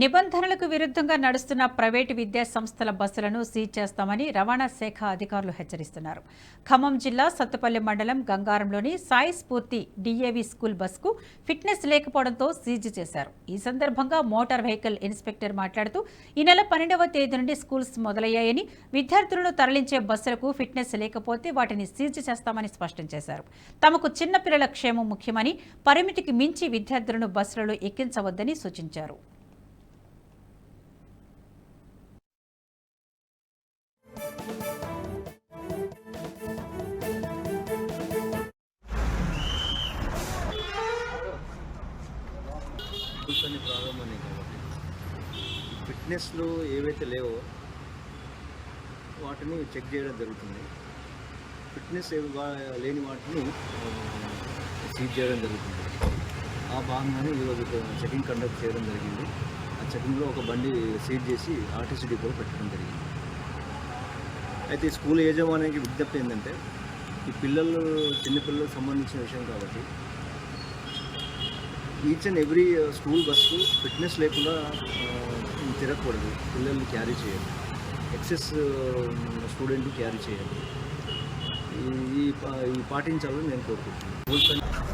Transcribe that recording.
నిబంధనలకు విరుద్ధంగా నడుస్తున్న ప్రైవేటు విద్యా సంస్థల బస్సులను సీజ్ చేస్తామని రవాణా శాఖ అధికారులు హెచ్చరిస్తున్నారు. ఖమ్మం జిల్లా సత్తుపల్లి మండలం గంగారంలోని సాయి స్ఫూర్తి డిఏవి స్కూల్ బస్కు ఫిట్నెస్ లేకపోవడంతో సీజ్ చేశారు. ఈ సందర్భంగా మోటార్ వెహికల్ ఇన్స్పెక్టర్ మాట్లాడుతూ ఈ నెల పన్నెండవ తేదీ నుండి స్కూల్స్ మొదలయ్యాయని విద్యార్థులను తరలించే బస్సులకు ఫిట్నెస్ లేకపోతే వాటిని సీజ్ చేస్తామని స్పష్టం చేశారు. తమకు చిన్నపిల్లల క్షేమం ముఖ్యమని పరిమితికి మించి విద్యార్థులను బస్సులలో ఎక్కించవద్దని సూచించారు. ప్రారంభమైనాయి కాబట్టి. ఫిట్నెస్లు ఏవైతే లేవో వాటిని చెక్ చేయడం జరుగుతుంది. ఫిట్నెస్ ఏవి లేని వాటిని సీజ్ చేయడం జరుగుతుంది. ఆ భాగంగానే ఈరోజు చెకింగ్ కండక్ట్ చేయడం జరిగింది. ఆ చెకింగ్లో ఒక బండి సీజ్ చేసి ఆర్టీసీ డిపోలో పెట్టడం జరిగింది. అయితే ఈ స్కూల్ యజమానికి విజ్ఞప్తి ఏంటంటే ఈ పిల్లలు చిన్నపిల్లలకు సంబంధించిన విషయం కాబట్టి each and every school bus fitness లేకుండా uh, తిరగకూడదు పిల్లల్ని క్యారీ చేయాలి. ఎక్సెస్ స్టూడెంట్ క్యారీ చేయాలి. ఈ- ఈ పా- ఈ పాటించాలని నేను కోరుకుంటున్నాను.